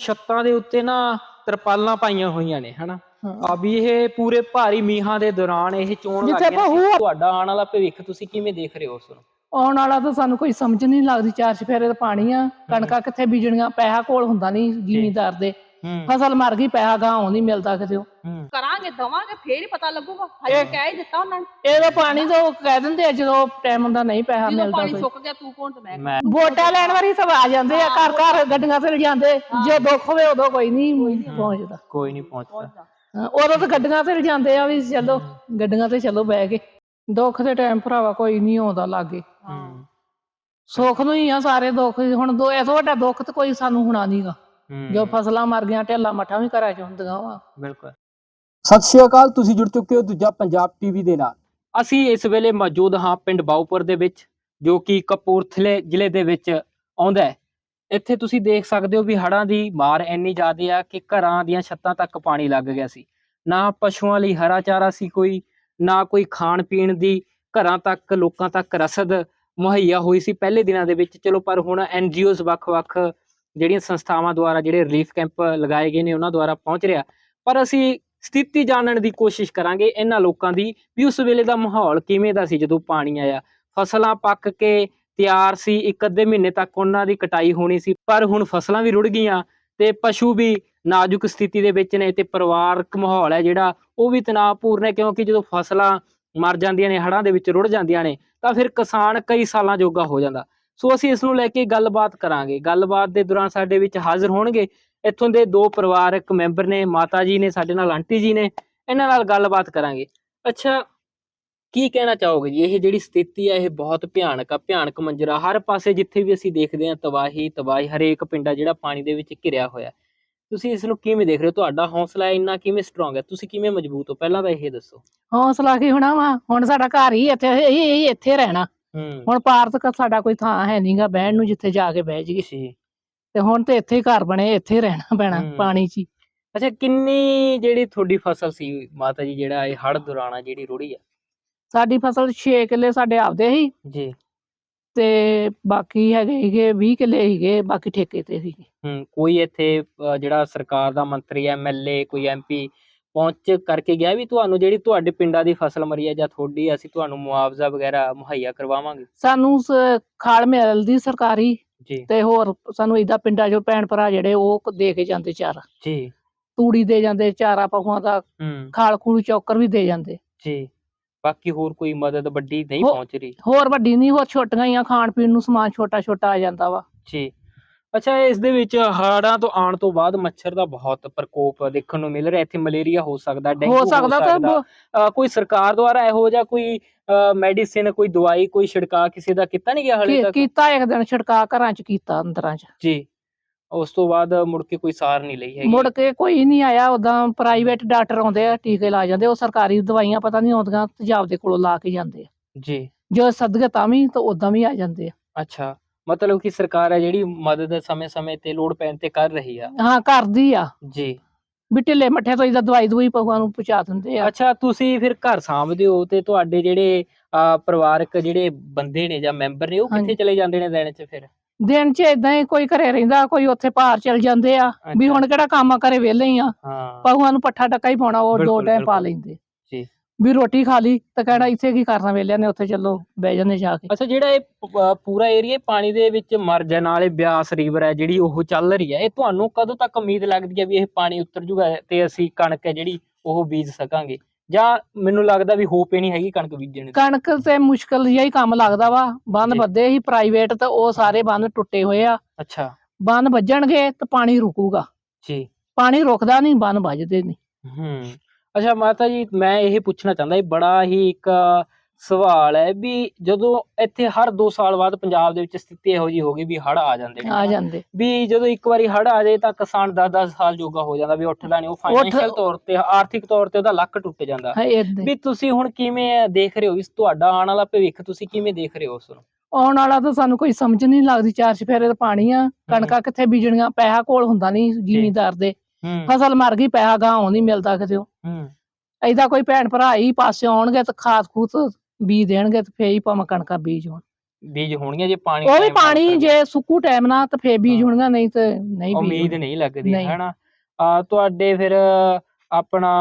ਛੱਤਾਂ ਦੇ ਉੱਤੇ ਨਾ ਤਰਪਾਲਾਂ ਪਾਈਆਂ ਹੋਈਆਂ ਨੇ ਹਨਾ। ਆ ਵੀ ਇਹ ਪੂਰੇ ਭਾਰੀ ਮੀਂਹਾਂ ਦੇ ਦੌਰਾਨ ਇਹ ਚੋਣ ਜਿੱਥੇ ਲੱਗੀਆਂ ਸੀ। ਬਹੂ- ਤੁਹਾਡਾ ਆਉਣ ਵਾਲਾ ਭਵਿੱਖ ਤੁਸੀਂ ਕਿਵੇਂ ਦੇਖ ਰਹੇ ਹੋ ਉਸ ਨੂੰ? ਆਉਣ ਵਾਲਾ ਤਾਂ ਸਾਨੂੰ ਕੋਈ ਸਮਝ ਨਹੀਂ ਲੱਗਦੀ ਚਾਰ ਚਫੇਰੇ ਦਾ ਪਾਣੀ ਆ ਕਣਕਾਂ ਕਿੱਥੇ ਬੀਜਣੀਆਂ ਪੈਸਾ ਕੋਲ ਹੁੰਦਾ ਨਹੀਂ ਜ਼ਿਮੀਂਦਾਰ ਦੇ। ਫਸਲ ਮਰ ਗਈ ਪੈਸਾ ਗਾਉਂ ਨਹੀਂ ਮਿਲਦਾ ਕਿਤੇ ਉਹ। ਕਰਾਂਗੇ ਦਵਾਂਗੇ ਫੇਰ ਹੀ ਪਤਾ ਲੱਗੂਗਾ। ਹਜੇ ਕਹਿ ਹੀ ਦਿੱਤਾ ਉਹਨਾਂ ਨੇ। ਇਹਦਾ ਪਾਣੀ ਤਾਂ ਉਹ ਕਹਿ ਦਿੰਦੇ ਆ ਜਦੋਂ ਟਾਈਮ ਹੁੰਦਾ ਨਹੀਂ ਪੈਸਾ ਜਦੋਂ ਮਿਲਦਾ ਪਾਣੀ ਕੋਈ। ਸੁੱਕ ਗਿਆ ਤੂੰ ਕੌਣ ਤੇ ਮੈਂ ਕੌਣ? ਮੈਂ ਵੋਟਾਂ ਲੈਣ ਵਾਰੀ ਸਭ ਆ ਜਾਂਦੇ ਆ ਘਰ ਘਰ ਗੱਡੀਆਂ ਤੇ ਜਾਂਦੇ। ਜੇ ਦੁੱਖ ਹੋਵੇ ਉਦੋਂ ਕੋਈ ਨਹੀਂ ਪਹੁੰਚਦਾ। ਕੋਈ ਨਹੀਂ ਪਹੁੰਚਦਾ। ਹਾਂ, ਉਦੋਂ ਤਾਂ ਗੱਡੀਆਂ ਤੇ ਜਾਂਦੇ ਆ ਵੀ ਚਲੋ ਗੱਡੀਆਂ ਤੇ ਚਲੋ ਬਹਿ ਕੇ ਦੁੱਖ ਦੇ ਟਾਈਮ ਭਰਾਵਾ ਕੋਈ ਨਹੀਂ ਆਉਂਦਾ ਲਾਗੇ। ਹੂੰ। ਸੁੱਖ ਨੂੰ ਹੀ ਆ ਸਾਰੇ ਦੁੱਖ ਹੁਣ ਦੋ ਇਹ ਤੋਂ ਵੱਡਾ ਦੁੱਖ ਤੇ ਕੋਈ ਸਾਨੂੰ ਹੋਣਾ ਨਹੀਂਗਾ ਜੋ ਫਸਲਾਂ ਮਰ ਗਈਆਂ ਢੇਲਾ ਮੱਠਾਂ ਵੀ ਘਰਾਂ ਚ ਹੁੰਦੀਆਂ ਵਾ। ਬਿਲਕੁਲ। ਸਤਿ ਸ਼੍ਰੀ ਅਕਾਲ ਤੁਸੀਂ ਜੁੜ ਚੁੱਕੇ ਹੋ ਦੂਜਾ ਪੰਜਾਬ ਟੀਵੀ ਦੇ ਨਾਲ। ਅਸੀਂ ਇਸ ਵੇਲੇ ਮੌਜੂਦ ਹਾਂ ਪਿੰਡ ਬਾਉਪੁਰ ਦੇ ਵਿੱਚ ਜੋ ਕਿ ਕਪੂਰਥਲੇ ਜ਼ਿਲ੍ਹੇ ਦੇ ਵਿੱਚ ਆਉਂਦਾ ਹੈ। ਇੱਥੇ ਤੁਸੀਂ ਦੇਖ ਸਕਦੇ ਹੋ ਵੀ ਹੜ੍ਹਾਂ ਦੀ ਮਾਰ ਇੰਨੀ ਜ਼ਿਆਦਾ ਆ ਕਿ ਘਰਾਂ ਦੀਆਂ ਛੱਤਾਂ ਤੱਕ ਪਾਣੀ ਲੱਗ ਗਿਆ ਸੀ। ਨਾ ਪਸ਼ੂਆਂ ਲਈ ਹਰਾ ਚਾਰਾ ਸੀ ਕੋਈ ਨਾ ਕੋਈ ਖਾਣ ਪੀਣ ਦੀ ਘਰਾਂ ਤੱਕ ਲੋਕਾਂ ਤੱਕ ਰਸਦ ਮੁਹੱਈਆ ਹੋਈ ਸੀ। ਪਹਿਲੇ ਦਿਨਾਂ ਦੇ ਵਿੱਚ ਚਲੋ ਪਰ ਹੁਣ ਐਨਜੀਓਜ਼ ਵੱਖ-ਵੱਖ ਜਿਹੜੀਆਂ ਸੰਸਥਾਵਾਂ ਦੁਆਰਾ ਜਿਹੜੇ ਰਿਲੀਫ ਕੈਂਪ ਲਗਾਏ ਗਏ ਨੇ, ਉਹਨਾਂ ਦੁਆਰਾ ਪਹੁੰਚ ਰਿਹਾ। ਪਰ ਅਸੀਂ ਸਥਿਤੀ ਜਾਣਨ ਦੀ ਕੋਸ਼ਿਸ਼ ਕਰਾਂਗੇ ਇਹਨਾਂ ਲੋਕਾਂ ਦੀ ਵੀ ਉਸ ਵੇਲੇ ਦਾ ਮਾਹੌਲ ਕਿਵੇਂ ਦਾ ਸੀ ਜਦੋਂ ਪਾਣੀ ਆਇਆ। ਫਸਲਾਂ ਪੱਕ ਕੇ ਤਿਆਰ ਸੀ, ਇੱਕ ਅੱਧੇ ਮਹੀਨੇ ਤੱਕ ਉਹਨਾਂ ਦੀ ਕਟਾਈ ਹੋਣੀ ਸੀ, ਪਰ ਹੁਣ ਫਸਲਾਂ ਵੀ ਰੁੜ ਗਈਆਂ ਤੇ ਪਸ਼ੂ ਵੀ ਨਾਜ਼ੁਕ ਸਥਿਤੀ ਦੇ ਵਿੱਚ ਨੇ ਤੇ ਪਰਿਵਾਰਕ ਮਾਹੌਲ ਹੈ ਜਿਹੜਾ, ਉਹ ਵੀ ਤਣਾਅਪੂਰਨ ਹੈ ਕਿਉਂਕਿ ਜਦੋਂ ਫਸਲਾਂ ਮਰ ਜਾਂਦੀਆਂ ਨੇ, ਹੜ੍ਹਾਂ ਦੇ ਵਿੱਚ ਰੁੜ ਜਾਂਦੀਆਂ ਨੇ, ਤਾਂ ਫਿਰ ਕਿਸਾਨ ਕਈ ਸਾਲਾਂ ਜੋਗਾ ਹੋ ਜਾਂਦਾ। ਸੋ ਅਸੀਂ ਇਸ ਨੂੰ ਲੈ ਕੇ ਗੱਲਬਾਤ ਕਰਾਂਗੇ। ਗੱਲਬਾਤ ਦੇ ਦੌਰਾਨ ਸਾਡੇ ਵਿੱਚ ਹਾਜ਼ਰ ਹੋਣਗੇ ਇੱਥੋਂ ਦੇ ਦੋ ਪਰਿਵਾਰਕ ਮੈਂਬਰ ਨੇ, ਮਾਤਾ ਜੀ ਨੇ, ਸਾਡੇ ਨਾਲ ਆਂਟੀ ਜੀ ਨੇ, ਇਹਨਾਂ ਨਾਲ ਗੱਲਬਾਤ ਕਰਾਂਗੇ। ਅੱਛਾ, ਕੀ ਕਹਿਣਾ ਚਾਹੋਗੇ ਜੀ? ਇਹ ਜਿਹੜੀ ਸਥਿਤੀ ਹੈ ਇਹ ਬਹੁਤ ਭਿਆਨਕ ਆ, ਭਿਆਨਕ ਮੰਜ਼ਰਾ ਹਰ ਪਾਸੇ ਜਿੱਥੇ ਵੀ ਅਸੀਂ ਦੇਖਦੇ ਹਾਂ ਤਬਾਹੀ ਤਬਾਹੀ, ਹਰੇਕ ਪਿੰਡ ਆ ਜਿਹੜਾ ਪਾਣੀ ਦੇ ਵਿੱਚ ਘਿਰਿਆ ਹੋਇਆ ਤੁਸੀਂ ਇਸ ਨੂੰ ਕਿਵੇਂ ਦੇਖ ਰਹੇ ਹੋ? ਤੁਹਾਡਾ ਹੌਸਲਾ ਇੰਨਾ ਕਿਵੇਂ ਸਟਰੋਂਗ ਹੈ? ਤੁਸੀਂ ਕਿਵੇਂ ਮਜ਼ਬੂਤ ਹੋ? ਪਹਿਲਾਂ ਤਾਂ ਇਹ ਦੱਸੋ। ਹੌਸਲਾ ਕੀ ਹੋਣਾ ਵਾ? ਹੁਣ ਸਾਡਾ ਘਰ ਹੀ ਇੱਥੇ ਇਹ ਇੱਥੇ ਰਹਿਣਾ। ਹੁਣ ਪਾਰ ਤੱਕ ਸਾਡਾ ਕੋਈ ਥਾਂ ਹੈ ਨਹੀਂਗਾ ਬਹਿਣ ਨੂੰ ਜਿੱਥੇ ਜਾ ਕੇ ਬਹਿ ਜਾਈਏ ਤੇ ਹੁਣ ਤੇ ਇੱਥੇ ਘਰ ਬਣੇ ਇੱਥੇ ਰਹਿਣਾ ਪੈਣਾ। ਪਾਣੀ 'ਚ। ਅੱਛਾ ਕਿੰਨੀ ਜਿਹੜੀ ਤੁਹਾਡੀ ਫਸਲ ਸੀ ਮਾਤਾ ਜੀ ਜਿਹੜਾ ਇਹ ਹੜ੍ਹ ਦੌਰਾਨ ਜਿਹੜੀ ਰੁੜੀ ਆ? ਸਾਡੀ ਫਸਲ 6 ਕਿੱਲੇ ਸਾਡੇ ਆਪਦੇ ਸੀ। ਜੀ। ਤੇ ਬਾਕੀ ਹੈਗੇ ਸੀਗੇ 20 ਕਿੱਲੇ ਸੀਗੇ ਬਾਕੀ ਠੇਕੇ ਤੇ ਸੀ ਹੂੰ ਕੋਈ ਇੱਥੇ ਜਿਹੜਾ ਸਰਕਾਰ ਦਾ ਮੰਤਰੀ ਐਮਐਲਏ ਕੋਈ ਐਮਪੀ ਪਹੁੰਚ ਕਰਕੇ ਗਿਆ ਵੀ ਤੁਹਾਨੂੰ ਜਿਹੜੀ ਤੁਹਾਡੇ ਪਿੰਡਾਂ ਦੀ ਫਸਲ ਮਰੀ ਹੈ ਜਾਂ ਤੁਹਾਡੀ ਅਸੀਂ ਤੁਹਾਨੂੰ ਮੁਆਵਜ਼ਾ ਵਗੈਰਾ ਮੁਹੱਈਆ ਕਰਵਾਵਾਂਗੇ। ਸਾਨੂੰ ਸ- ਖਾਲ ਮਿਲਦੀ ਸਰਕਾਰੀ ਜੀ। ਤੇ ਹੋਰ ਸਾਨੂੰ ਇਦਾਂ ਪਿੰਡਾਂ 'ਚੋਂ ਭੈਣ ਭਰਾ ਜਿਹੜੇ ਉਹ ਦੇ ਕੇ ਜਾਂਦੇ ਚਾਰਾ। ਜੀ। ਤੂੜੀ ਦੇ ਜਾਂਦੇ ਚਾਰਾ ਪਹੁਆਂ ਦਾ ਹੂੰ। ਖਾਲ ਖੂਲ ਚੌਕਰ ਵੀ ਦੇ ਜਾਂਦੇ। ਜੀ। ਬਾਕੀ ਹੋਰ ਕੋਈ ਮਦਦ ਵੱਡੀ ਨਹੀਂ ਹੋ- ਪਹੁੰਚ ਰਹੀ। ਹੋਰ ਵੱਡੀ ਨਹੀਂ ਹੋਰ ਛੋਟੀਆਂ ਹੀ ਆ ਖਾਣ ਪੀਣ ਨੂੰ ਸਮਾਨ ਛੋਟਾ ਛੋਟਾ ਆ ਜਾਂਦਾ ਵਾ। ਜੀ। ਅੱਛਾ ਇਸ ਦੇ ਵਿੱਚ ਹੜ੍ਹਾਂ ਤੋਂ ਆਉਣ ਤੋਂ ਬਾਅਦ ਮੱਛਰ ਦਾ ਬਹੁਤ ਪ੍ਰਕੋਪ ਦੇਖਣ ਨੂੰ ਮਿਲ ਰਿਹਾ ਇੱਥੇ ਮਲੇਰੀਆ ਹੋ ਸਕਦਾ ਡੇਂਗੂ ਹੋ ਸਕਦਾ ਤਾਂ ਕੋਈ ਸਰਕਾਰ ਦੁਆਰਾ ਇਹੋ ਜਿਹਾ ਕੋਈ ਮੈਡੀਸਿਨ ਕੋਈ ਦਵਾਈ ਕੋਈ ਛਿੜਕਾ ਕਿਸੇ ਦਾ ਕੀਤਾ ਨਹੀਂ ਗਿਆ ਹਲੇ ਤੱਕ? ਕੀਤਾ ਇੱਕ ਦਿਨ ਛਿੜਕਾ ਘਰਾਂ 'ਚ ਕੀਤਾ ਅੰਦਰਾਂ 'ਚ। ਜੀ। ਉਸ ਤੋਂ ਬਾਅਦ ਮੁੜ ਕੇ ਕੋਈ ਸਾਰ ਨਹੀਂ ਲਈ ਹੈਗੀ। ਮੁੜ ਕੇ ਕੋਈ ਨਹੀਂ ਆਇਆ ਉਦਾਂ ਪ੍ਰਾਈਵੇਟ ਡਾਕਟਰ ਆਉਂਦੇ ਆ ਟੀਕੇ ਲਾ ਜਾਂਦੇ ਉਹ ਸਰਕਾਰੀ ਦਵਾਈਆਂ ਪਤਾ ਨਹੀਂ ਆਉਂਦੀਆਂ ਤੇਜ਼ਾਬ ਦੇ ਕੋਲੋਂ ਲਾ ਕੇ ਜਾਂਦੇ ਆ। ਜੀ। ਜੋ ਸਦਕੇ ਤਾਂ ਵੀ ਤਾਂ ਉਦਾਂ ਵੀ ਆ ਜਾਂਦੇ ਆ। ਅੱਛਾ। ਮਤਲਬ ਕਿ ਸਰਕਾਰ ਹੈ ਜਿਹੜੀ ਮਦਦ ਸਮੇਂ-ਸਮੇਂ ਤੇ ਲੋੜ ਪੈਣ ਤੇ ਕਰ ਰਹੀ ਆ। ਹਾਂ ਕਰਦੀ ਆ। ਜੀ। ਵੀ ਢਿੱਲੇ ਮੱਠੇ ਤੋਂ ਇਦਾਂ ਦਵਾਈ ਦਵਾਈ ਪਹੁਆਂ ਨੂੰ ਪਹੁੰਚਾ ਦਿੰਦੇ ਆ। ਅੱਛਾ ਤੁਸੀਂ ਫਿਰ ਘਰ ਸਾਂਭਦੇ ਹੋ ਤੇ ਤੁਹਾਡੇ ਜਿਹੜੇ ਪਰਿਵਾਰਕ ਜਿਹੜੇ ਬੰਦੇ ਨੇ ਜਾਂ ਮੈਂਬਰ ਨੇ ਉਹ ਕਿੱਥੇ। ਚਲੇ ਜਾਂਦੇ ਨੇ ਦਿਨ 'ਚ ਫਿਰ? ਦਿਨ 'ਚ ਇਦਾਂ ਹੀ ਕੋਈ ਘਰੇ ਰਹਿੰਦਾ ਕੋਈ ਉੱਥੇ ਭਾਰ ਚਲ ਜਾਂਦੇ ਆ। ਵੀ ਅੱਛਾ, ਹੁਣ ਕਿਹੜਾ ਕੰਮ ਆ ਕਰੇ ਵਿਹਲੇ ਹੀ ਆ। ਹਾਂ। ਪਹੁਆਂ ਨੂੰ ਪੱਠਾ ਟੱਕਾ ਹੀ ਪਾਉਣਾ ਉਹ ਦੋ ਬਿਲਕੁਲ, ਟਾਈਮ ਪਾ ਬਿਲਕੁਲ। ਲੈਂਦੇ। ਵੀ ਰੋਟੀ ਖਾ ਲਈ ਤਾਂ ਕਹਿਣਾ ਇੱਥੇ ਕੀ ਕਰਨਾ ਵਿਹਲਿਆਂ ਨੇ ਉੱਥੇ ਚੱਲੋ ਬਹਿ ਜਾਂਦੇ ਜਾ ਕੇ। ਅੱਛਾ ਜਿਹੜਾ ਇਹ ਪ- ਪੂਰਾ ਏਰੀਆ ਪਾਣੀ ਦੇ ਵਿੱਚ ਮਰ ਜਾਣ ਵਾਲੇ ਬਿਆਸ ਰਿਵਰ ਹੈ ਜਿਹੜੀ ਉਹ ਚੱਲ ਰਹੀ ਹੈ ਇਹ ਤੁਹਾਨੂੰ ਕਦੋਂ ਤੱਕ ਉਮੀਦ ਲੱਗਦੀ ਹੈ ਵੀ ਇਹ ਪਾਣੀ ਉਤਰ ਜੂਗਾ ਤੇ ਅਸੀਂ ਕਣਕ ਹੈ ਜਿਹੜੀ ਉਹ ਬੀਜ ਸਕਾਂਗੇ? ਜਾਂ ਮੈਨੂੰ ਲੱਗਦਾ ਵੀ ਹੋਪ ਹੀ ਨਹੀਂ ਹੈਗੀ ਕਣਕ ਬੀਜਣ ਦੀ। ਕਣਕ ਤੇ ਮੁਸ਼ਕਲ ਜਿਹਾ ਹੀ ਕੰਮ ਲੱਗਦਾ ਵਾ ਬੰਦ ਜੀ। ਬੱਦੇ ਹੀ ਪ੍ਰਾਈਵੇਟ ਤੇ ਉਹ ਸਾਰੇ ਬੰਦ ਟੁੱਟੇ ਹੋਏ ਆ। ਅੱਛਾ। ਬੰਦ ਵੱਜਣਗੇ ਤੇ ਪਾਣੀ ਰੁਕੂਗਾ। ਜੀ। ਪਾਣੀ ਰੁਕਦਾ ਨਹੀਂ ਬੰਦ ਵੱਜਦੇ ਨਹੀਂ। ਹੂੰ। ਅੱਛਾ ਮਾਤਾ ਜੀ ਮੈਂ ਇਹ ਪੁੱਛਣਾ ਚਾਹੁੰਦਾ ਇਹ ਬੜਾ ਹੀ ਇੱਕ ਸਵਾਲ ਹੈ ਵੀ ਜਦੋਂ ਇੱਥੇ ਹਰ 2 ਸਾਲ ਬਾਅਦ ਪੰਜਾਬ ਦੇ ਵਿੱਚ ਸਥਿਤੀ ਇਹੋ ਜੀ ਹੋ ਗਈ ਵੀ ਹੜ੍ਹ ਆ ਜਾਂਦੇ ਨੇ ਆ। ਜਾਂਦੇ। ਵੀ ਜਦੋਂ ਇੱਕ ਵਾਰੀ ਹੜ੍ਹ ਆ ਜਾਏ ਤਾਂ ਕਿਸਾਨ 10-10 ਸਾਲ ਜੋਗਾ ਹੋ ਜਾਂਦਾ ਵੀ ਉੱਠਦਾ ਨਹੀਂ ਉਹ ਫਾਈਨੈਂਸ਼ੀਅਲ ਤੌਰ ਤੇ ਆਰਥਿਕ ਤੌਰ ਤੇ ਉਹਦਾ ਲੱਕ ਟੁੱਟ ਜਾਂਦਾ। ਵੀ ਤੁਸੀਂ ਹੁਣ ਕਿਵੇਂ ਦੇਖ ਰਹੇ ਹੋ ਵੀ ਤੁਹਾਡਾ ਆਉਣ ਵਾਲਾ ਭਵਿੱਖ ਤੁਸੀਂ ਕਿਵੇਂ ਦੇਖ ਰਹੇ ਹੋ ਉਸ ਨੂੰ? ਆਉਣ ਵਾਲਾ ਤਾਂ ਸਾਨੂੰ ਕੋਈ ਸਮਝ ਨਹੀਂ ਲੱਗਦੀ ਚਾਰ ਚਫੇਰੇ ਦਾ ਪਾਣੀ ਆ ਕਣਕਾਂ ਕਿੱਥੇ ਬੀਜਣੀਆਂ ਪੈਸਾ ਕੋਲ ਹੁੰਦਾ ਨਹੀਂ ਜ਼ਿਮੀਂਦਾਰ ਦੇ। ਫਸਲ ਮਰ ਗਈ ਪੈਸਾ ਗਾਉਂ ਨਹੀਂ ਮਿਲਦਾ ਕਿਤੇ ਏਦਾਂ ਕੋਈ ਭੈਣ ਭਰਾ ਹੀ ਪਾਸੇ ਆਉਣਗੇ ਤੇ ਖਾਦ ਖੂਤ ਬੀਜ ਦੇਣਗੇ ਤੇ ਫੇਰ ਹੀ ਭਾਵੇਂ ਕਣਕਾਂ ਬੀਜ ਹੋਣ ਬੀਜ ਹੋਣਗੀਆਂ ਜੇ ਪਾਣੀ ਉਹ ਵੀ ਪਾਣੀ ਗਿਆ। ਜੇ ਸੁੱਕੂ ਟਾਈਮ ਨਾਲ ਤਾਂ ਫੇਰ ਬੀਜ। ਹੋਣਗਾ ਨਹੀਂ ਤੇ ਨਹੀਂ ਉਮੀਦ। ਨਹੀਂ ਲੱਗਦੀ। ਹੈਨਾ ਆ ਤੁਹਾਡੇ ਫਿਰ ਆਪਣਾ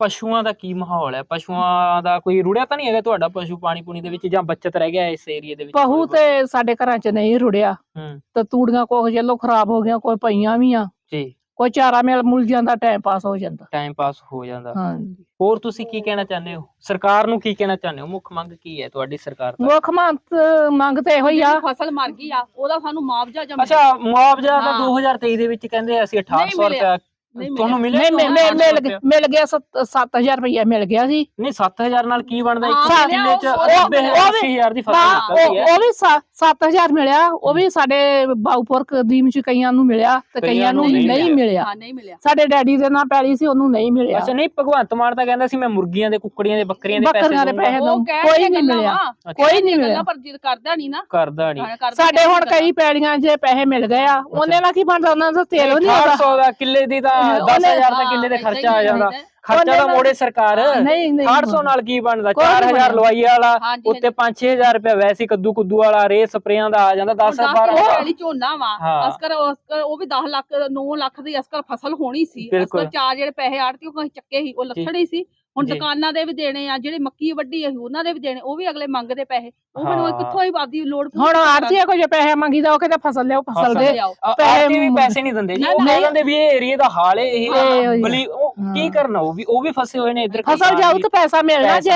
ਪਸ਼ੂਆਂ ਦਾ ਕੀ ਮਾਹੌਲ ਹੈ ਪਸ਼ੂਆਂ ਦਾ ਕੋਈ ਰੁੜਿਆ ਤਾਂ ਨਹੀਂ ਹੈਗਾ ਤੁਹਾਡਾ ਪਸ਼ੂ ਪਾਣੀ ਪੂਣੀ ਦੇ ਵਿੱਚ ਜਾਂ ਬਚਤ ਰਹਿ ਗਿਆ ਇਸ ਏਰੀਆ ਦੇ ਵਿੱਚ ਪਹੂ? ਤੇ ਸਾਡੇ ਘਰਾਂ 'ਚ ਨਹੀਂ ਰੁੜਿਆ ਤੇ ਤੂੜੀਆਂ ਕੋਹ ਜੱਲੋ ਖਰਾਬ ਹੋ ਗਈਆਂ ਕੋਈ ਪਈਆਂ ਵੀ ਆ ਜੀ ਕੋਈ ਚਾਰਾ ਮਿਲ ਮੁੱਲ ਜਾਂਦਾ ਟਾਈਮ ਪਾਸ ਹੋ ਜਾਂਦਾ। ਟਾਈਮ ਪਾਸ ਹੋ ਜਾਂਦਾ। ਹਾਂਜੀ। ਹੋਰ ਤੁਸੀਂ ਕੀ ਕਹਿਣਾ ਚਾਹੁੰਦੇ ਹੋ? ਸਰਕਾਰ ਨੂੰ ਕੀ ਕਹਿਣਾ ਚਾਹੁੰਦੇ ਹੋ? ਮੁੱਖ ਮੰਗ ਕੀ ਹੈ ਤੁਹਾਡੀ ਸਰਕਾਰ ਦਾ? ਮੁੱਖ ਮੰਤ ਮੰਗ ਤੇ ਇਹੋ ਹੀ ਆ। ਫਸਲ ਮਰ ਗਈ ਆ ਉਹਦਾ ਸਾਨੂੰ ਮੁਆਵਜ਼ਾ ਜਾਂ ਅੱਛਾ ਮੁਆਵਜ਼ਾ ਤਾਂ ਹਾਂ। 2023 ਦੇ ਵਿੱਚ ਕਹਿੰਦੇ ਅਸੀਂ 1800 ਮਿਲਿਆ। ਰੁਪਏ ਨਹੀਂ ਤੁਹਾਨੂੰ ਮਿਲਿਆ ਨਹੀਂ ਨਹੀਂ ਮਿਲ ਮਿਲ 800 ਮਿਲ ਗਿਆ 7000 ਰੁਪਇਆ ਮਿਲ ਗਿਆ ਸੀ। ਨਹੀਂ 7000 ਨਾਲ ਕੀ ਬਣਦਾ? ਹਾਂ, ਇੱਕ ਮਿਲਿਆ, ਕਿੱਲੇ ਚ ਉਹ- 90 ਉਹ ਵੀ- 80000 ਦੀ ਫਸਲ ਹਾਂ ਨਿਕਲਦੀ ਉਹ ਹੈ। ਉਹ ਵੀ 7000 ਮਿਲਿਆ ਉਹ ਵੀ ਸਾਡੇ ਬਾਉਪੁਰ ਕਦੀਮ ਚ ਕਈਆਂ ਨੂੰ ਮਿਲਿਆ ਤੇ ਕਈਆਂ ਕਈਆਂ ਨੂੰ ਨੂੰ ਨਹੀਂ ਨਹੀਂ ਮਿਲਿਆ। ਮਿਲਿਆ। ਹਾਂ ਨਹੀਂ ਮਿਲਿਆ। ਸਾਡੇ ਡੈਡੀ ਦੇ ਨਾਲ ਪੈਲੀ ਸੀ ਉਹਨੂੰ ਨਹੀਂ ਮਿਲਿਆ। ਅੱਛਾ ਨਹੀਂ ਭਗਵੰਤ ਮਾਨ ਤਾਂ ਕਹਿੰਦਾ ਸੀ ਮੈਂ ਮੁਰਗੀਆਂ ਦੇ ਕੁੱਕੜੀਆਂ ਦੇ ਬੱਕਰੀਆਂ ਦੇ ਪੈਸੇ ਬੱਕਰੀਆਂ ਦੇ ਦਊਂਗਾ। ਪੈਸੇ ਉਹ ਕਹਿ ਕੋਈ ਨਹੀਂ ਮਿਲਿਆ। ਵਾ, ਕੋਈ ਨਹੀਂ ਮਿਲਿਆ। ਪਰ ਜਿੱਦ ਕਰਦਾ ਨਹੀਂ ਨਾ ਕਰਦਾ ਨਹੀਂ ਕਰਦਾ ਸਾਡੇ ਹੁਣ ਕਈ ਪੈਲੀਆਂ 'ਚ ਪੈਸੇ ਮਿਲ ਗਏ ਆ ਉਹਨੇ ਨਾਲ ਕੀ ਬਣਦਾ ਉਹਨਾਂ ਦਾ ਤੇਲ ਨਹੀਂ ਆਉਂਦਾ। 800 ਦਾ ਕਿੱਲੇ ਦੀ ਤਾਂ 10000 ਦਾ ਕਿੱਲੇ ਦੇ ਖਰਚਾ ਆ ਜਾਂਦਾ। ਖਰਚਾ ਨਾਲ- ਮੋੜੇ ਸਰਕਾਰ। ਨਹੀਂ ਨਹੀਂ 800 ਨਾਲ ਕੀ ਬਣਦਾ? ਕੋਈ ਨਹੀਂ 4000 ਲਵਾਈ ਵਾਲਾ ਉੱਤੇ 5-6000 ਰੁਪਏ ਵੈਸੇ ਕੱਦੂ ਕੁੱਦੂ ਵਾਲਾ ਰੇ ਸਪਰੇਆਂ ਦਾ ਆ ਜਾਂਦਾ 10 10 12 ਕਿੱਲੇ ਵਾਲੀ ਝੋਨਾ ਵਾ। ਅਸਕਰ ਅਸਕਰ ਉਹ ਵੀ 10 ਲੱਖ 9 ਲੱਖ ਦੀ ਅਸਕਰ ਫਸਲ ਹੋਣੀ ਸੀ। ਅਸਕਰ ਚਾਰ ਜਿਹੜੇ ਪੈਸੇ ਆੜਤੀ ਉਹ ਚੱਕੇ ਸੀ ਉਹ ਲੱਥੜੇ ਸੀ। ਹੁਣ। ਦੁਕਾਨਾਂ ਦੇ ਵੀ ਦੇਣੇ ਆ ਜਿਹੜੇ ਮੱਕੀ ਵੱਡੀ ਆ ਉਹਨਾਂ ਦੇ ਵੀ ਦੇਣੇ ਉਹ ਵੀ ਅਗਲੇ ਮੰਗਦੇ ਪੈਸੇ ਉਹ। ਮੈਨੂੰ ਕਿੱਥੋਂ ਹੀ ਆਦੀ ਲੋੜ ਹੁਣ ਆੜਤੀਆ ਕੋਈ ਜੇ ਪੈਸੇ ਮੰਗੀਦਾ ਉਹ ਕਹਿੰਦਾ ਫਸਲ ਲਿਆਓ ਫਸਲ ਦੇ ਪੈਸੇ ਵੀ ਪੈਸੇ ਨਹੀਂ ਦਿੰਦੇ ਜੀ ਉਹ। ਕਹਿੰਦੇ ਵੀ ਇਹ ਏਰੀਆ ਦਾ ਹਾਲ ਹੈ ਇਹ। ਬਲੀ ਉਹ ਕੀ। ਕਰਨਾ ਉਹ ਵੀ ਉਹ ਵੀ ਫਸੇ ਹੋਏ ਨੇ ਇੱਧਰ ਫਸਲ ਜਾਊ। ਤਾਂ ਪੈਸਾ ਮਿਲਣਾ ਜੇ।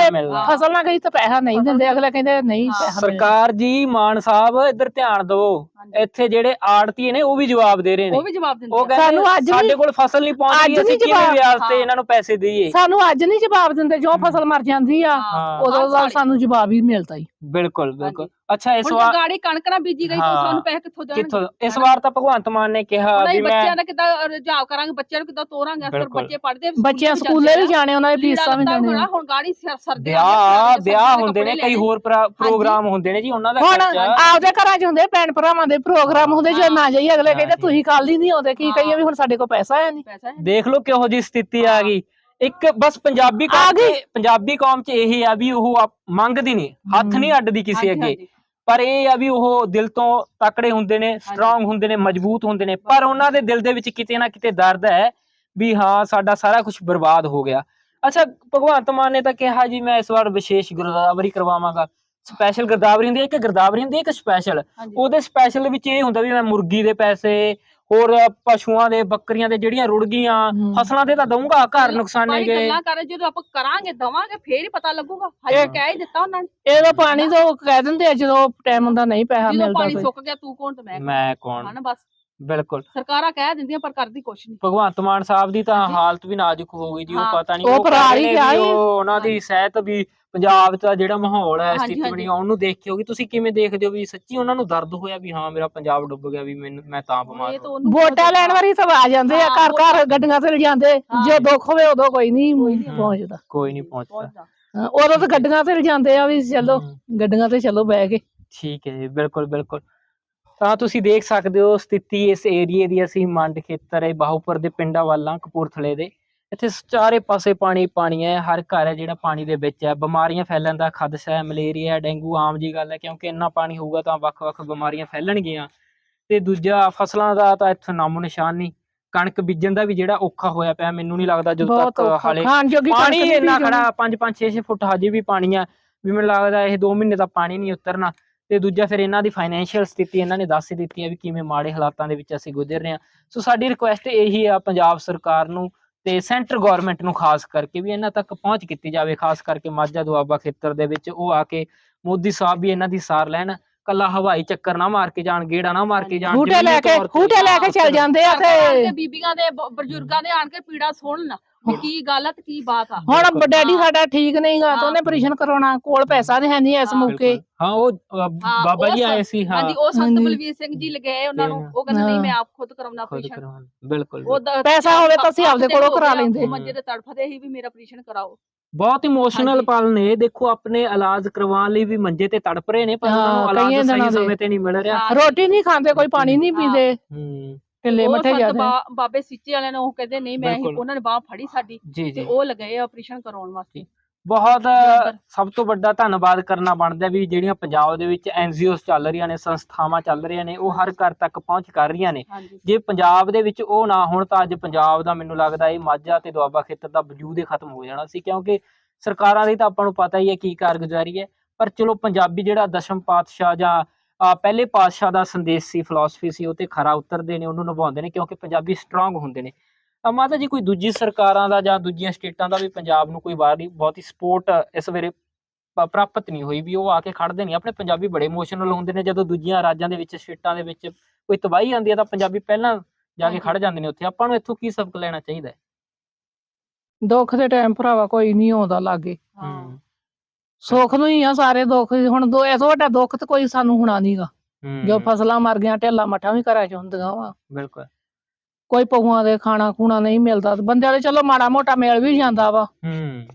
ਫਸਲ ਨਾ ਗਈ ਤਾਂ ਪੈਸਾ ਨਹੀਂ ਦਿੰਦੇ ਅਗਲੇ ਕਹਿੰਦੇ ਨਹੀਂ। ਪੈਸਾ। ਸਰਕਾਰ ਜੀ ਮਾਨ ਸਾਹਿਬ ਇੱਧਰ ਧਿਆਨ ਦਿਓ ਹਾਂਜੀ। ਇੱਥੇ ਜਿਹੜੇ ਆੜਤੀਏ ਨੇ ਉਹ ਵੀ ਜਵਾਬ ਦੇ ਰਹੇ ਨੇ ਉਹ ਵੀ ਜਵਾਬ ਦਿੰਦੇ ਸਾਨੂੰ ਅੱਜ ਸਾਡੇ ਕੋਲ ਫਸਲ ਨਹੀਂ ਪਹੁੰਚਦੀ ਅੱਜ ਅਸੀਂ ਕਿਵੇਂ ਵਿਆਜ ਤੇ। ਇਹਨਾਂ ਨੂੰ ਪੈਸੇ ਦਈਏ ਸਾਨੂੰ ਅੱਜ ਨਹੀਂ ਜਵਾਬ ਦਿੰਦੇ ਜੋ ਫਸਲ ਮਰ ਜਾਂਦੀ ਆ ਹਾਂ। ਉਦੋਂ ਦਾ। ਸਾਨੂੰ ਜਵਾਬ ਹੀ ਮਿਲਦਾ ਹੀ ਬਿਲਕੁਲ ਬਿਲਕੁਲ। ਅੱਛਾ ਇਸ ਹੁਣ ਵਾਰ ਗਾੜੀ ਕਣਕ ਨਾ ਬੀਜੀ ਗਈ ਤਾਂ ਹਾਂ। ਸਾਨੂੰ ਪੈਸੇ ਕਿੱਥੋਂ ਕਿੱਥੋਂ ਇਸ ਵਾਰ ਤਾਂ ਭਗਵੰਤ ਮਾਨ ਨੇ ਕਿਹਾ ਉਹਨਾਂ ਵੀ ਮੈਂ ਬੱਚਿਆਂ ਦਾ ਕਿੱਦਾਂ ਰੁਝਾਵ ਕਰਾਂਗੇ ਬੱਚਿਆਂ ਨੂੰ ਕਿੱਦਾਂ ਤੋਰਾਂਗੇ? ਅਸਰ ਬਿਲਕੁਲ। ਬੱਚੇ ਪੜ੍ਹਦੇ ਬੱਚਿਆਂ ਸਕੂਲੇ ਵੀ ਜਾਣੇ ਉਹਨਾਂ ਦੀ ਫੀਸਾਂ ਵੀ ਦੇਣੀਆਂ ਹੋਣਾ ਹੁਣ ਗਾੜੀ ਸਰ ਸਰਦੇ ਵਿਆਹ ਵਿਆਹ ਹੁੰਦੇ ਨੇ ਕਈ ਹੋਰ ਪ੍ਰਾ- ਪ੍ਰੋਗਰਾਮ ਹੁੰਦੇ ਨੇ ਜੀ ਉਹਨਾਂ ਦਾ ਹੁਣ ਖਰਚਾ। ਆਪਦੇ ਘਰਾਂ 'ਚ ਹੁੰਦੇ ਭੈਣ ਭਰਾਵਾਂ ਦੇ ਪ੍ਰੋਗਰਾਮ ਹੁੰਦੇ ਜੇ ਨਾ ਜਾਈਏ ਅਗਲੇ ਕਹਿੰਦੇ। ਤੁਸੀਂ ਕੱਲ ਹੀ ਨਹੀਂ ਆਉਂਦੇ ਕੀ ਹਾਂ। ਕਹੀਏ ਵੀ ਹੁਣ ਸਾਡੇ ਕੋਲ ਪੈਸਾ ਹੈ ਨਹੀਂ ਪੈਸਾ ਹੈ ਦੇਖ ਲਓ ਕਿਹੋ ਜੀ ਸਥਿਤੀ ਆ ਗਈ। ਇੱਕ ਬਸ ਪੰਜਾਬੀ ਕੌਮ। ਚ ਪੰਜਾਬੀ ਕੌਮ ਚ ਇਹ ਆ ਵੀ ਉਹ ਮੰਗਦੀ ਨਹੀਂ ਹੱਥ ਨਹੀਂ ਅੱਡਦੀ ਕਿਸੇ ਅੱਗੇ। ਪਰ ਇਹ ਆ ਵੀ ਉਹ ਦਿਲ ਤੋਂ ਤਕੜੇ ਹੁੰਦੇ ਨੇ ਸਟਰੋਂਗ ਹੁੰਦੇ ਨੇ ਮਜ਼ਬੂਤ ਹੁੰਦੇ ਨੇ। ਪਰ ਉਹਨਾਂ ਦੇ ਦਿਲ ਦੇ ਵਿੱਚ ਕਿਤੇ ਨਾ ਕਿਤੇ ਦਰਦ ਹੈ ਵੀ ਹਾਂ ਸਾਡਾ ਸਾਰਾ ਕੁਝ ਬਰਬਾਦ ਹੋ ਗਿਆ। ਅੱਛਾ ਭਗਵੰਤ ਮਾਨ ਨੇ ਤਾਂ ਕਿਹਾ ਜੀ ਮੈਂ ਇਸ ਵਾਰ ਵਿਸ਼ੇਸ਼ ਗਿਰਦਾਵਰੀ ਕਰਵਾਵਾਂਗਾ। ਸਪੈਸ਼ਲ ਗਿਰਦਾਵਰੀ ਹੁੰਦੀ ਹੈ ਇੱਕ ਗਿਰਦਾਵਰੀ ਹੁੰਦੀ ਹੈ ਇੱਕ ਸਪੈਸ਼ਲ। ਉਹਦੇ ਸਪੈਸ਼ਲ ਵਿੱਚ ਇਹ ਹੁੰਦਾ ਵੀ ਮੈਂ ਮੁਰਗੀ ਦੇ ਪੈਸੇ ਹੋਰ ਪਸ਼ੂਆਂ ਦੇ ਬੱਕਰੀਆਂ ਦੇ ਜਿਹੜੀਆਂ ਰੁੜ ਗਈਆਂ। ਫਸਲਾਂ ਦੇ ਤਾਂ ਦਊਂਗਾ ਘਰ ਨੁਕਸਾਨੇ ਭਾਈ ਗਏ। ਗੱਲਾਂ ਕਰ ਜਦੋਂ ਆਪਾਂ ਕਰਾਂਗੇ ਦਵਾਂਗੇ ਫੇਰ ਹੀ ਪਤਾ ਲੱਗੂਗਾ। ਹਜੇ ਕਹਿ ਹੀ ਦਿੱਤਾ ਉਹਨਾਂ ਨੇ। ਇਹਦਾ ਪਾਣੀ ਤਾਂ ਉਹ ਕਹਿ ਦਿੰਦੇ ਆ ਜਦੋਂ ਟਾਈਮ ਹੁੰਦਾ ਨਹੀਂ ਪੈਸਾ ਜਦੋਂ ਮਿਲਦਾ ਪਾਣੀ ਕੋਈ। ਸੁੱਕ ਗਿਆ ਤੂੰ ਕੌਣ ਤੇ ਮੈਂ ਕੌਣ? ਮੈਂ ਬਸ। ਬਿਲਕੁਲ ਸਰਕਾਰਾਂ ਕਹਿ ਦਿੰਦੀਆਂ ਪਰ ਕਰਦੀ ਕੁਛ ਨਹੀਂ ਭਗਵੰਤ ਮਾਨ ਸਾਹਿਬ ਦੀ ਤਾਂ। ਹਾਲਤ ਵੀ ਨਾਜ਼ੁਕ ਹੋ ਗਈ ਜੀ ਉਹ ਹਾਂ। ਪਤਾ ਨਹੀਂ ਉਹ ਫਰਾਰ ਹੀ ਗਿਆ ਸੀ। ਉਹ ਉਹਨਾਂ ਦੀ ਸਿਹਤ ਵੀ ਪੰਜਾਬ ਦਾ ਜਿਹੜਾ ਮਾਹੌਲ ਹੈ ਹਾਂਜੀ, ਸਥਿਤੀ ਬਣੀ ਹਾਂਜੀ। ਆ, ਉਹਨੂੰ ਦੇਖ ਕੇ ਹੋਗੀ ਤੁਸੀਂ ਕਿਵੇਂ ਦੇਖਦੇ ਹੋ ਵੀ ਸੱਚੀ ਉਹਨਾਂ ਨੂੰ ਦਰਦ ਹੋਇਆ ਵੀ ਹਾਂ ਮੇਰਾ ਪੰਜਾਬ ਡੁੱਬ ਗਿਆ ਵੀ ਮੈਨੂੰ ਮੈਂ ਤਾਂ ਬਿਮਾਰ ਇਹ ਤਾਂ ਹੋ ਉਹਨੂੰ ਵੋਟਾਂ ਲੈਣ ਵਾਰੀ ਸਭ ਆ ਜਾਂਦੇ ਆ ਹਾਂ, ਘਰ ਘਰ ਗੱਡੀਆਂ ਤੇ ਲਿਜਾਂਦੇ ਹਾਂ। ਜੇ ਦੁੱਖ ਹੋਵੇ ਉਦੋਂ ਕੋਈ ਨਹੀਂ ਕੋਈ ਨਹੀਂ ਪਹੁੰਚਦਾ ਕੋਈ ਨਹੀਂ ਪਹੁੰਚਦਾ ਪਹੁੰਚਦਾ ਹਾਂ, ਉਦੋਂ ਤਾਂ ਗੱਡੀਆਂ ਤੇ ਲਿਜਾਂਦੇ ਆ ਵੀ ਚਲੋ ਹਮ, ਗੱਡੀਆਂ ਤੇ ਚਲੋ ਬਹਿ ਕੇ ਠੀਕ ਹੈ ਜੀ ਬਿਲਕੁਲ ਬਿਲਕੁਲ ਤਾਂ ਤੁਸੀਂ ਦੇਖ ਸਕਦੇ ਹੋ ਸਥਿਤੀ ਇਸ ਏਰੀਏ ਦੀ ਅਸੀਂ ਮੰਡ ਖੇਤਰ ਹੈ ਬਾਹੂਪੁਰ ਦੇ ਪਿੰਡਾਂ ਵੱਲਾਂ ਕਪੂਰਥਲੇ ਦੇ। ਇੱਥੇ ਚਾਰੇ ਪਾਸੇ ਪਾਣੀ ਪਾਣੀ ਹੈ ਹਰ ਘਰ ਹੈ ਜਿਹੜਾ ਪਾਣੀ ਦੇ ਵਿੱਚ ਹੈ। ਬਿਮਾਰੀਆਂ ਫੈਲਣ ਦਾ ਖਦਸ਼ਾ ਹੈ ਮਲੇਰੀਆ ਡੇਂਗੂ ਆਮ ਜੀ ਗੱਲ ਹੈ ਕਿਉਂਕਿ ਇੰਨਾ ਪਾਣੀ ਹੋਊਗਾ ਤਾਂ ਵੱਖ-ਵੱਖ ਬਿਮਾਰੀਆਂ ਫੈਲਣਗੀਆਂ। ਤੇ ਦੂਜਾ ਫਸਲਾਂ ਦਾ ਤਾਂ ਇੱਥੇ ਨਾਮੋ ਨਿਸ਼ਾਨ ਨਹੀਂ। ਕਣਕ ਬੀਜਣ ਦਾ ਵੀ ਜਿਹੜਾ ਔਖਾ ਹੋਇਆ ਪਿਆ ਮੈਨੂੰ ਨਹੀਂ ਲੱਗਦਾ ਜਦੋਂ ਤੱਕ ਹਾਲੇ ਪਾਣੀ ਇੰਨਾ। ਖੜਾ 5 5 6 6 ਫੁੱਟ ਹਜੇ ਵੀ ਪਾਣੀ ਆ। ਵੀ ਮੈਨੂੰ ਲੱਗਦਾ ਇਹ 2 ਮਹੀਨੇ ਤਾਂ ਪਾਣੀ ਨਹੀਂ ਉਤਰਨਾ। ਤੇ ਦੂਜਾ ਫਿਰ ਇਹਨਾਂ ਦੀ ਫਾਈਨੈਂਸ਼ੀਅਲ ਸਥਿਤੀ ਇਹਨਾਂ ਨੇ ਦੱਸ ਹੀ ਦਿੱਤੀ ਹੈ ਵੀ ਕਿਵੇਂ ਮਾੜੇ ਹਾਲਾਤਾਂ ਦੇ ਵਿੱਚ ਅਸੀਂ ਗੁਜ਼ਰ ਰਹੇ ਹਾਂ। ਸੋ ਸਾਡੀ ਰਿਕੁਐਸਟ ਇਹੀ ਆ ਪੰਜਾਬ ਸਰਕਾਰ ਨੂੰ ਤੇ ਸੈਂਟਰ ਗਵਰਨਮੈਂਟ ਨੂੰ ਖਾਸ ਕਰਕੇ ਵੀ ਇਹਨਾਂ ਤੱਕ ਪਹੁੰਚ ਕੀਤੀ ਜਾਵੇ ਖਾਸ ਕਰਕੇ ਮਾਝਾ ਦੁਆਬਾ ਖੇਤਰ ਦੇ ਵਿੱਚ। ਉਹ ਆ ਕੇ ਮੋਦੀ ਸਾਹਿਬ ਵੀ ਇਹਨਾਂ ਦੀ ਸਾਰ ਲੈਣ ਕੱਲਾ ਹਵਾਈ ਚੱਕਰ ਨਾ ਮਾਰ ਕੇ ਜਾਣ ਗੇੜਾ ਨਾ ਮਾਰ ਕੇ ਜਾਣ ਹੂਟੇ ਲੈ ਕੇ ਹੂਟੇ ਲੈ ਕੇ ਚੱਲ ਜਾਂਦੇ ਆ ਤੇ ਬੀਬੀਆਂ ਦੇ ਬਜ਼ੁਰਗਾਂ ਦੇ ਆਣ ਕੇ ਪੀੜਾ ਸੁਣਨ। ਵੀ ਕੀ ਗੱਲ ਆ ਤੇ ਕੀ ਬਾਤ ਆ ਹੁਣ ਬਿਲਕੁਲ। ਡੈਡੀ। ਸਾਡਾ ਠੀਕ ਨਹੀਂਗਾ ਤਾਂ। ਉਹਨੇ ਆਪਰੇਸ਼ਨ ਕਰਾਉਣਾ ਕੋਲ ਪੈਸਾ ਨਹੀਂ ਹੈ ਨਹੀਂ ਇਸ ਮੌਕੇ। ਹਾਂ ਉਹ ਅ, ਹਾਂ, ਬਾਬਾ ਉਹ ਜੀ ਆਏ ਸੰ- ਹਾਂ ਹਾਂਜੀ ਉਹ ਸੰਤ ਹਾਂਜੀ। ਬਲਵੀਰ ਸਿੰਘ ਜੀ ਲਗਾਏ ਉਹਨਾਂ ਨੂੰ। ਉਹ ਕਹਿੰਦੇ ਨਹੀਂ। ਮੈਂ ਆਪ ਖੁਦ ਕਰਾਉਣਾ ਖੁਦ ਆਪਰੇਸ਼ਨ ਕਰਵਾਉਣ ਬਿਲਕੁਲ ਉਹ ਦ- ਪੈਸਾ ਹੋਵੇ ਤਾਂ ਅਸੀਂ ਆਪਦੇ ਕੋਲੋਂ ਕਰਾ ਲੈਂਦੇ। ਉਹ ਮੰਜੇ ਤੇ ਤੜਫਦੇ ਸੀ ਵੀ ਮੇਰਾ ਆਪਰੇਸ਼ਨ ਕਰਾਓ ਬਹੁਤ ਇਮੋਸ਼ਨਲ ਹਾਂਜੀ। ਪਲ ਨੇ ਦੇਖੋ ਆਪਣੇ ਇਲਾਜ ਕਰਵਾਉਣ ਲਈ ਵੀ ਮੰਜੇ ਤੇ ਤੜਪ ਰਹੇ ਨੇ ਪਰ ਉਹਨਾਂ ਹਾਂ, ਨੂੰ ਕਈਆਂ ਸਹੀ ਦੇ। ਸਮੇਂ ਤੇ ਨਹੀਂ ਮਿਲ ਰਿਹਾ ਹਾਂ। ਰੋਟੀ ਨਹੀਂ ਖਾਂਦੇ ਕੋਈ ਪਾਣੀ ਨਹੀਂ। ਪੀਂਦੇ ਹੂੰ ਢਿੱਲੇ ਉਹ ਮੱਠੇ ਸੰਤ ਬਾ- ਬਾਬੇ ਸਿੱਚੇ ਵਾਲਿਆਂ ਨੇ ਉਹ ਕਹਿੰਦੇ ਨਹੀਂ ਮੈਂ ਬਿਲਕੁਲ। ਉਹਨਾਂ ਨੇ ਬਾਹ ਫੜੀ ਸਾਡੀ ਜੀ ਤੇ ਜੀ। ਉਹ ਲਗਾਏ ਆਪਰੇਸ਼ਨ ਕਰਾਉਣ ਵਾਸਤੇ। ਬਹੁਤ। ਸਭ ਤੋਂ ਵੱਡਾ ਧੰਨਵਾਦ ਕਰਨਾ ਬਣਦਾ ਵੀ ਜਿਹੜੀਆਂ ਪੰਜਾਬ ਦੇ ਵਿੱਚ ਐਨਜੀਓਸ ਚੱਲ ਰਹੀਆਂ ਨੇ ਸੰਸਥਾਵਾਂ ਚੱਲ ਰਹੀਆਂ ਨੇ ਉਹ ਹਰ ਘਰ ਤੱਕ ਪਹੁੰਚ ਕਰ ਰਹੀਆਂ ਨੇ। ਹਾਂਜੀ। ਜੇ ਪੰਜਾਬ ਦੇ ਵਿੱਚ ਉਹ ਨਾ ਹੋਣ ਤਾਂ ਅੱਜ ਪੰਜਾਬ ਦਾ ਮੈਨੂੰ ਲੱਗਦਾ ਇਹ ਮਾਝਾ ਤੇ ਦੁਆਬਾ ਖੇਤਰ ਦਾ ਵਜੂਦ ਹੀ ਖਤਮ ਹੋ ਜਾਣਾ ਸੀ ਕਿਉਂਕਿ ਸਰਕਾਰਾਂ ਦੀ ਤਾਂ ਆਪਾਂ ਨੂੰ ਪਤਾ ਹੀ ਹੈ ਕੀ ਕਾਰਗੁਜ਼ਾਰੀ ਹੈ। ਪਰ ਚਲੋ ਪੰਜਾਬੀ ਜਿਹੜਾ ਦਸ਼ਮ ਪਾਤਸ਼ਾਹ ਜਾਂ ਪਹਿਲੇ ਪਾਤਸ਼ਾਹ ਦਾ ਸੰਦੇਸ਼ ਸੀ ਫਿਲਾਸਫੀ ਸੀ ਉਹ ਤੇ ਖਰਾ ਉਤਰਦੇ ਨੇ ਉਹਨੂੰ ਨਿਭਾਉਂਦੇ ਨੇ ਕਿਉਂਕਿ ਪੰਜਾਬੀ ਸਟਰੋਂਗ ਹੁੰਦੇ ਨੇ। ਮਾਤਾ ਜੀ ਕੋਈ ਦੂਜੀ ਸਰਕਾਰਾਂ ਦਾ ਜਾਂ ਦੂਜੀਆਂ ਸਟੇਟਾਂ ਦਾ ਵੀ ਪੰਜਾਬ ਨੂੰ ਕੋਈ ਬਾਹਰੀ ਬਹੁਤੀ ਸਪੋਰਟ ਇਸ ਵੇਲੇ ਪ੍ਰਾਪਤ ਨਹੀਂ ਹੋਈ ਵੀ ਉਹ ਆ ਕੇ ਖੜਦੇ ਨਹੀਂ ਆਪਣੇ ਪੰਜਾਬੀ ਬੜੇ ਇਮੋਸ਼ਨਲ ਹੁੰਦੇ ਨੇ ਜਦੋਂ ਦੂਜੀਆਂ ਰਾਜਾਂ ਦੇ ਵਿੱਚ ਸਟੇਟਾਂ ਦੇ ਵਿੱਚ ਕੋਈ ਤਬਾਹੀ ਆਉਂਦੀ ਹੈ ਤਾਂ ਪੰਜਾਬੀ ਪਹਿਲਾਂ ਜਾ ਕੇ। ਖੜ ਜਾਂਦੇ ਨੇ ਉੱਥੇ। ਆਪਾਂ ਨੂੰ ਇੱਥੋਂ ਕੀ ਸਬਕ ਲੈਣਾ ਚਾਹੀਦਾ ਹੈ? ਦੁੱਖ ਦੇ ਟਾਈਮ ਭਰਾਵਾ ਕੋਈ ਨਹੀਂ ਆਉਂਦਾ ਲਾਗੇ। ਹੂੰ। ਸੁੱਖ ਨੂੰ ਹੀ ਆ ਸਾਰੇ ਦੁੱਖ ਹੁਣ ਦੋ ਇਹ ਤੋਂ ਵੱਡਾ ਦੁੱਖ ਤੇ ਕੋਈ ਸਾਨੂੰ ਹੋਣਾ ਨਹੀਂਗਾ ਜੋ ਹੂੰ, ਫਸਲਾਂ ਮਰ ਗਈਆਂ ਢੇਲਾ ਮੱਠਾਂ ਵੀ ਘਰਾਂ ਚ ਹੁੰਦੀਆਂ ਵਾ। ਬਿਲਕੁਲ। ਕੋਈ ਪਹੂਆਂ ਦੇ ਖਾਣਾ ਖੂਣਾ ਨਹੀਂ ਮਿਲਦਾ। ਤੇ ਬੰਦਿਆਂ ਦੇ ਚਲੋ ਮਾੜਾ ਮੋਟਾ ਮਿਲ ਵੀ ਜਾਂਦਾ ਵਾ। ਹੂੰ।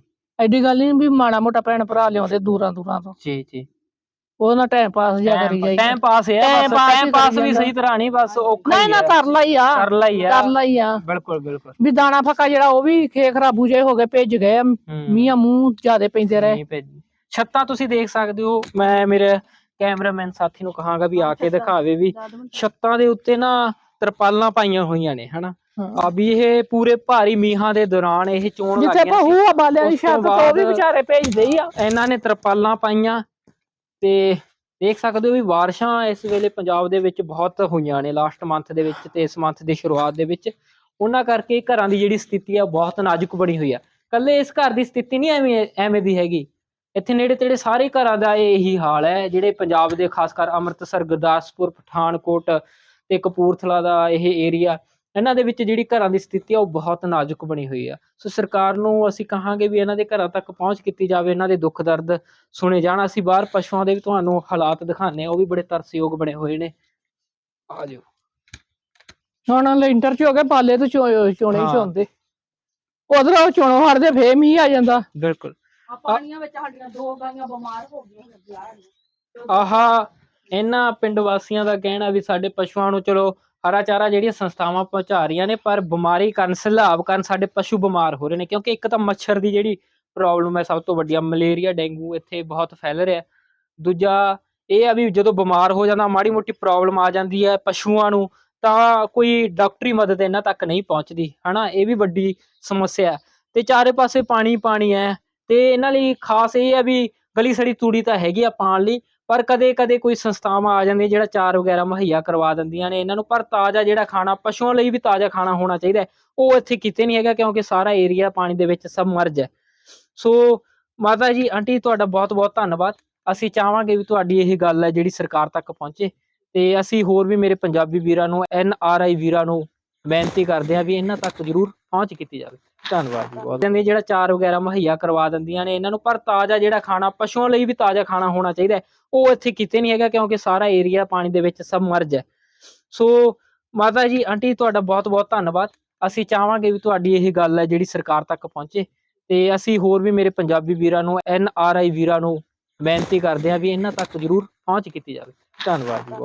ਐਡੀ ਗੱਲ ਨਹੀਂ ਵੀ ਮਾੜਾ ਮੋਟਾ ਭੈਣ ਭਰਾ ਲਿਆਉਂਦੇ ਦੂਰਾਂ ਦੂਰਾਂ ਤੋਂ। ਜੀ ਜੀ। ਉਹਦੇ ਨਾਲ ਟਾਈਮ ਪਾਸ ਜਿਆ ਕਰੀ ਜਾਈਦਾ। ਟਾਈਮ ਪਾਸ ਹੈ Time ਬਸ pass ਹੀ ਟਾਈਮ ਪਾਸ ਕਰੀ ਵੀ ਜਾਂਦਾ। ਸਹੀ ਤਰ੍ਹਾਂ ਨਹੀਂ ਬਸ ਔਖਾ ਨਹੀਂ ਹੀ ਨਾ ਹੈ। ਕਰ ਲਈ ਆ। ਕਰ ਲਈ ਹੈ ਕਰ ਲਈ ਆ। ਬਿਲਕੁਲ ਬਿਲਕੁਲ। ਵੀ ਦਾਣਾ ਫੱਕਾ ਜਿਹੜਾ ਉਹ ਵੀ ਖੇ ਖਰਾਬੂ ਜੇ ਹੋ ਗਏ ਭਿੱਜ ਗਏ ਆ। ਹੂੰ। ਮੀਆਂ ਮੂੰਹ ਜਿਆਦੇ ਪੈਂਦੇ ਰਹੇ। ਨਹੀਂ ਭੇਜੀ। ਛੱਤਾਂ ਤੁਸੀਂ ਦੇਖ ਸਕਦੇ ਹੋ ਮੈਂ ਮੇਰੇ ਕੈਮਰਾਮੈਨ ਸਾਥੀ ਨੂੰ ਕਹਾਂਗਾ ਵੀ ਆ ਕੇ ਦਿਖਾਵੇ ਵੀ ਛੱਤਾਂ ਦੇ ਉੱਤੇ ਨਾ ਤਰਪਾਲਾਂ ਪਾਈਆਂ ਹੋਈਆਂ ਨੇ ਹਨਾ। ਆ ਵੀ ਇਹ ਪੂਰੇ ਭਾਰੀ ਮੀਂਹਾਂ ਦੇ ਦੌਰਾਨ ਇਹ ਚੋਣ ਜਿੱਥੇ ਲੱਗੀਆਂ ਸੀ। ਬਹੂ ਬਾਲਿਆਂ ਦੀ ਛੱਤ ਤੋਂ ਵੀ ਵਿਚਾਰੇ ਭੇਜਦੇ ਹੀ ਆ। ਇਹਨਾਂ ਨੇ ਤਰਪਾਲਾਂ ਪਾਈਆਂ ਤੇ ਦੇਖ ਸਕਦੇ ਹੋ ਵੀ ਬਾਰਿਸ਼ਾਂ ਇਸ ਵੇਲੇ ਪੰਜਾਬ ਦੇ ਵਿੱਚ ਬਹੁਤ ਹੋਈਆਂ ਨੇ ਲਾਸਟ ਮੰਥ ਦੇ ਵਿੱਚ ਤੇ ਇਸ ਮੰਥ ਦੀ ਸ਼ੁਰੂਆਤ ਦੇ ਵਿੱਚ। ਉਹਨਾਂ ਕਰਕੇ ਘਰਾਂ ਦੀ ਜਿਹੜੀ ਸਥਿਤੀ ਆ ਬਹੁਤ ਨਾਜ਼ੁਕ ਬਣੀ ਹੋਈ ਆ। ਕੱਲੇ ਇਸ ਘਰ ਦੀ ਸਥਿਤੀ ਨਹੀਂ ਐਵੇਂ ਐਵੇਂ ਦੀ ਹੈਗੀ। ਇੱਥੇ ਨੇੜੇ ਤੇੜੇ ਸਾਰੇ ਘਰਾਂ ਦਾ ਇਹੀ ਹਾਲ ਹੈ ਜਿਹੜੇ ਪੰਜਾਬ ਦੇ ਖਾਸ ਕਰ ਅੰਮ੍ਰਿਤਸਰ ਗੁਰਦਾਸਪੁਰ ਪਠਾਨਕੋਟ ਤੇ ਕਪੂਰਥਲਾ ਦਾ ਇਹ ਏਰੀਆ ਇਹਨਾਂ ਦੇ ਵਿੱਚ ਜਿਹੜੀ ਘਰਾਂ ਦੀ ਸਥਿਤੀ ਆ ਉਹ ਬਹੁਤ ਨਾਜ਼ੁਕ ਬਣੀ ਹੋਈ ਆ। ਸੋ ਸਰਕਾਰ ਨੂੰ ਅਸੀਂ ਕਹਾਂਗੇ ਵੀ ਇਹਨਾਂ ਦੇ ਘਰਾਂ ਤੱਕ ਪਹੁੰਚ ਕੀਤੀ ਜਾਵੇ ਇਹਨਾਂ ਦੇ ਦੁੱਖ ਦਰਦ ਸੁਣੇ ਜਾਣ। ਅਸੀਂ ਬਾਹਰ ਪਸ਼ੂਆਂ ਦੇ ਵੀ ਤੁਹਾਨੂੰ ਹਾਲਾਤ ਦਿਖਾਉਂਦੇ ਆ ਉਹ ਵੀ ਬੜੇ ਤਰਸਯੋਗ ਬਣੇ ਹੋਏ ਨੇ। ਆ ਜਾਓ। ਹੁਣ ਲੈਂਟਰ ਚ ਹੋ ਗਏ ਪਾਲੇ ਤੋਂ ਚੋਣੇ ਹਾਂ। ਚੋਂਦੇ। ਉਧਰ ਚੋਣੋਂ ਹਟਦੇ ਫੇਰ ਮੀਂਹ ਆ ਜਾਂਦਾ। ਬਿਲਕੁਲ। ਆ ਪਾਣੀਆਂ ਵਿੱਚ ਸਾਡੀਆਂ ਦੋ ਗਾਈਆਂ ਬਿਮਾਰ ਹੋ ਗਈਆਂ ਲੱਗਿਆ ਆਹਾ, ਇਹਨਾਂ ਪਿੰਡ ਵਾਸੀਆਂ ਦਾ ਕਹਿਣਾ ਵੀ ਸਾਡੇ ਪਸ਼ੂਆਂ ਨੂੰ ਚਲੋ ਹਰਾ ਚਾਰਾ ਜਿਹੜੀਆਂ ਸੰਸਥਾਵਾਂ ਪਹੁੰਚਾ ਰਹੀਆਂ ਨੇ, ਪਰ ਬਿਮਾਰੀ ਕਾਰਨ, ਸੈਲਾਬ ਕਾਰਨ ਸਾਡੇ ਪਸ਼ੂ ਬਿਮਾਰ ਹੋ ਰਹੇ ਨੇ, ਕਿਉਂਕਿ ਇੱਕ ਤਾਂ ਮੱਛਰ ਦੀ ਜਿਹੜੀ ਪ੍ਰੋਬਲਮ ਹੈ ਸਭ ਤੋਂ ਵੱਡੀ ਮਲੇਰੀਆ, ਡੇਂਗੂ ਇੱਥੇ ਬਹੁਤ ਫੈਲ ਰਿਹਾ। ਦੂਜਾ ਇਹ ਆ ਵੀ ਜਦੋਂ ਬਿਮਾਰ ਹੋ ਜਾਂਦਾ, ਮਾੜੀ ਮੋਟੀ ਪ੍ਰੋਬਲਮ ਆ ਜਾਂਦੀ ਹੈ ਪਸ਼ੂਆਂ ਨੂੰ, ਤਾਂ ਕੋਈ ਡਾਕਟਰੀ ਮਦਦ ਇਹਨਾਂ ਤੱਕ ਨਹੀਂ ਪਹੁੰਚਦੀ, ਹਨਾ? ਇਹ ਵੀ ਵੱਡੀ ਸਮੱਸਿਆ ਹੈ। ਤੇ ਚਾਰੇ ਪਾਸੇ ਪਾਣੀ ਪਾਣੀ ਹੈ। ਤੇ ਇਹਨਾਂ ਲਈ ਖਾਸ ਇਹ ਹੈ ਵੀ ਗਲੀ ਸੜੀ ਤੂੜੀ ਤਾਂ ਹੈਗੀ ਆ ਪਾਣ ਲਈ, ਪਰ ਕਦੇ ਕਦੇ ਕੋਈ ਸੰਸਥਾਵਾਂ ਆ ਜਾਂਦੀਆਂ ਜਿਹੜਾ ਚਾਰ ਵਗੈਰਾ ਮੁਹੱਈਆ ਕਰਵਾ ਦਿੰਦੀਆਂ ਨੇ, ਇਹਨਾਂ ਨੂੰ, ਪਰ ਤਾਜ਼ਾ ਜਿਹੜਾ ਖਾਣਾ, ਪਸ਼ੂਆਂ ਲਈ ਵੀ ਤਾਜ਼ਾ ਖਾਣਾ ਹੋਣਾ ਚਾਹੀਦਾ ਉਹ ਇੱਥੇ ਕਿਤੇ ਨਹੀਂ ਹੈਗਾ ਕਿਉਂਕਿ ਸਾਰਾ ਏਰੀਆ ਪਾਣੀ ਦੇ ਵਿੱਚ ਸਬਮਰਜ ਹੈ ਸੋ ਮਾਤਾ ਜੀ, ਆਂਟੀ ਤੁਹਾਡਾ ਬਹੁਤ ਬਹੁਤ ਧੰਨਵਾਦ। ਅਸੀਂ ਚਾਹਾਂਗੇ ਵੀ ਤੁਹਾਡੀ ਇਹ ਗੱਲ ਹੈ ਜਿਹੜੀ ਸਰਕਾਰ ਤੱਕ ਪਹੁੰਚੇ। ਤੇ ਅਸੀਂ ਹੋਰ ਵੀ ਮੇਰੇ ਪੰਜਾਬੀ ਵੀਰਾਂ ਨੂੰ, ਐਨ ਆਰ ਆਈ ਵੀਰਾਂ ਨੂੰ ਬੇਨਤੀ ਕਰਦੇ ਹਾਂ ਵੀ ਇਹਨਾਂ ਤੱਕ ਜ਼ਰੂਰ ਪਹੁੰਚ ਕੀਤੀ ਜਾਵੇ। ਧੰਨਵਾਦ ਜੀ, ਬਹੁਤ ਕਹਿੰਦੇ ਜਿਹੜਾ ਚਾਰ ਵਗੈਰਾ ਮੁਹੱਈਆ ਕਰਵਾ ਦਿੰਦੀਆਂ ਨੇ ਇਹਨਾਂ ਨੂੰ, ਪਰ ਤਾਜ਼ਾ ਜਿਹੜਾ ਖਾਣਾ, ਪਸ਼ੂਆਂ ਲਈ ਵੀ ਤਾਜ਼ਾ ਖਾਣਾ ਹੋਣਾ ਚਾਹੀਦਾ ਉਹ ਇੱਥੇ ਕਿਤੇ ਨਹੀਂ ਹੈਗਾ, ਕਿਉਂਕਿ ਸਾਰਾ ਏਰੀਆ ਪਾਣੀ ਦੇ ਵਿੱਚ ਸਬਮਰਜ ਹੈ। ਸੋ ਮਾਤਾ ਜੀ, ਆਂਟੀ, ਤੁਹਾਡਾ ਬਹੁਤ ਬਹੁਤ ਧੰਨਵਾਦ। ਅਸੀਂ ਚਾਹਾਂਗੇ ਵੀ ਤੁਹਾਡੀ ਇਹ ਗੱਲ ਹੈ, ਜਿਹੜੀ ਸਰਕਾਰ ਤੱਕ ਪਹੁੰਚੇ। ਤੇ ਅਸੀਂ ਹੋਰ ਵੀ ਮੇਰੇ ਪੰਜਾਬੀ ਵੀਰਾਂ ਨੂੰ, ਐਨ ਆਰ ਆਈ ਵੀਰਾਂ ਨੂੰ ਬੇਨਤੀ ਕਰਦੇ ਹਾਂ ਵੀ ਇਹਨਾਂ ਤੱਕ ਜ਼ਰੂਰ ਪਹੁੰਚ ਕੀਤੀ ਜਾਵੇ। ਧੰਨਵਾਦ ਜੀ, ਬਹੁਤ